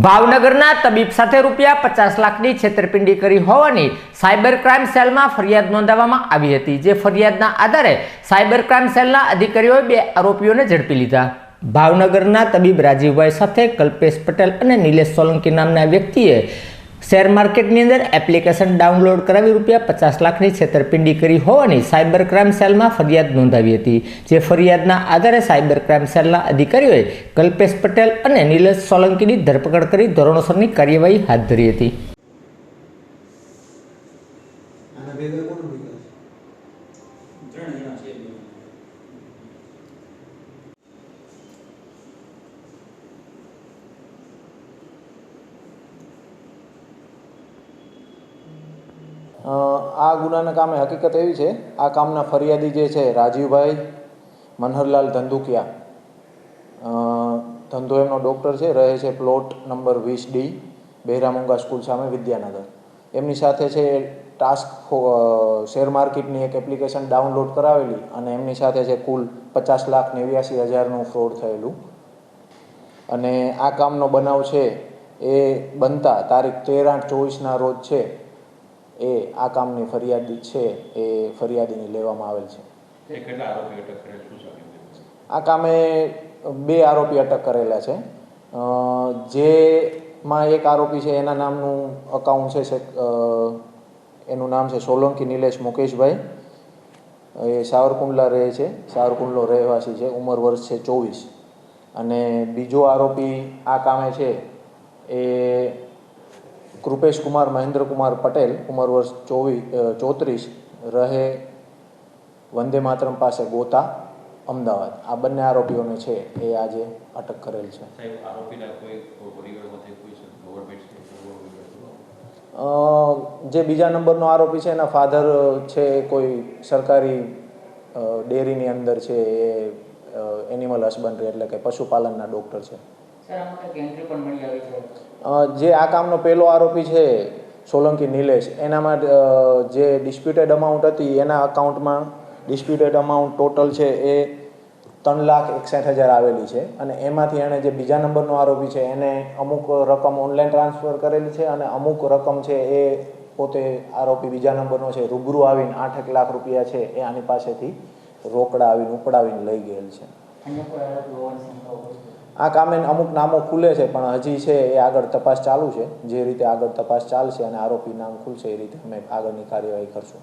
ભાવનગરના તબીબ સાથે રૂપિયા પચાસ લાખની છેતરપિંડી કરી હોવાની સાયબર ક્રાઇમ સેલમાં ફરિયાદ નોંધાવવામાં આવી હતી, જે ફરિયાદના આધારે સાયબર ક્રાઇમ સેલના અધિકારીઓએ બે આરોપીઓને ઝડપી લીધા. ભાવનગરના તબીબ રાજીવભાઈ સાથે કલ્પેશ પટેલ અને નિલેશ સોલંકી નામના વ્યક્તિએ શેર માર્કેટની અંદર એપ્લિકેશન ડાઉનલોડ કરાવી રૂપિયા પચાસ લાખની છેતરપિંડી કરી હોવાની સાયબર ક્રાઇમ સેલમાં ફરિયાદ નોંધાવી હતી જે ફરિયાદના આધારે સાયબર ક્રાઇમ સેલના અધિકારીઓએ કલ્પેશ પટેલ અને નિલેશ સોલંકીની ધરપકડ કરી ધોરણોસરની કાર્યવાહી હાથ ધરી હતી. ત્રણ જણા છે. આ ગુનાના કામે હકીકત એવી છે, આ કામના ફરિયાદી જે છે, રાજીવભાઈ મનહરલાલ ધંધુકિયા ધંધો એમનો ડૉક્ટર છે, રહે છે પ્લોટ નંબર વીસ ડી બહેરામુંગા સ્કૂલ સામે વિદ્યાનગર. એમની સાથે છે ટાસ્ક શેર માર્કેટની એક એપ્લિકેશન ડાઉનલોડ કરાવેલી અને એમની સાથે છે કુલ પચાસ લાખ નેવ્યાસી હજારનું ફ્રોડ થયેલું. અને આ કામનો બનાવ છે એ બનતા તારીખ તેર આઠ ચોવીસના રોજ છે. એ આ કામની ફરિયાદી છે એ ફરિયાદીની લેવામાં આવેલ છે. આ કામે બે આરોપી અટક કરેલા છે. જેમાં એક આરોપી છે એના નામનું અકાઉન્ટ છે એનું નામ છે સોલંકી નિલેશ મુકેશભાઈ. એ સાવરકુંડલા રહે છે સાવરકુંડલો રહેવાસી છે ઉંમર વર્ષ છે ચોવીસ. અને બીજો આરોપી આ કામે છે એ કૃપેશ કુમાર મહેન્દ્રકુમાર પટેલ ઉંમર વર્ષ ચોવીસ ચોત્રીસ રહે વંદે માતરમ પાસે ગોતા અમદાવાદ. આ બંને આરોપીઓને છે એ આજે અટક કરેલ છે. જે બીજા નંબરનો આરોપી છે એના ફાધર છે કોઈ સરકારી ડેરીની અંદર છે એ એનિમલ હસબન્ડરી એટલે કે પશુપાલનના ડૉક્ટર છે. જે આ કામનો પહેલો આરોપી છે સોલંકી નિલેશ, એનામાં જે ડિસ્પ્યુટેડ અમાઉન્ટ હતી, એના અકાઉન્ટમાં ડિસ્પ્યુટેડ અમાઉન્ટ ટોટલ છે એ ત્રણ લાખ એકસઠ હજાર આવેલી છે અને એમાંથી એણે જે બીજા નંબરનો આરોપી છે, એને અમુક રકમ ઓનલાઈન ટ્રાન્સફર કરેલી છે અને અમુક રકમ છે એ પોતે આરોપી બીજા નંબરનો છે, રૂબરૂ આવીને આઠેક લાખ રૂપિયા છે એ આની પાસેથી રોકડા આવીને ઉપડાવીને લઈ ગયેલ છે? આ કામે અમુક નામો ખુલે છે, પણ હજી છે એ આગળ તપાસ ચાલુ છે. જે રીતે આગળ તપાસ ચાલશે અને આરોપી નામ ખુલશે એ રીતે અમે આગળની કાર્યવાહી કરશું.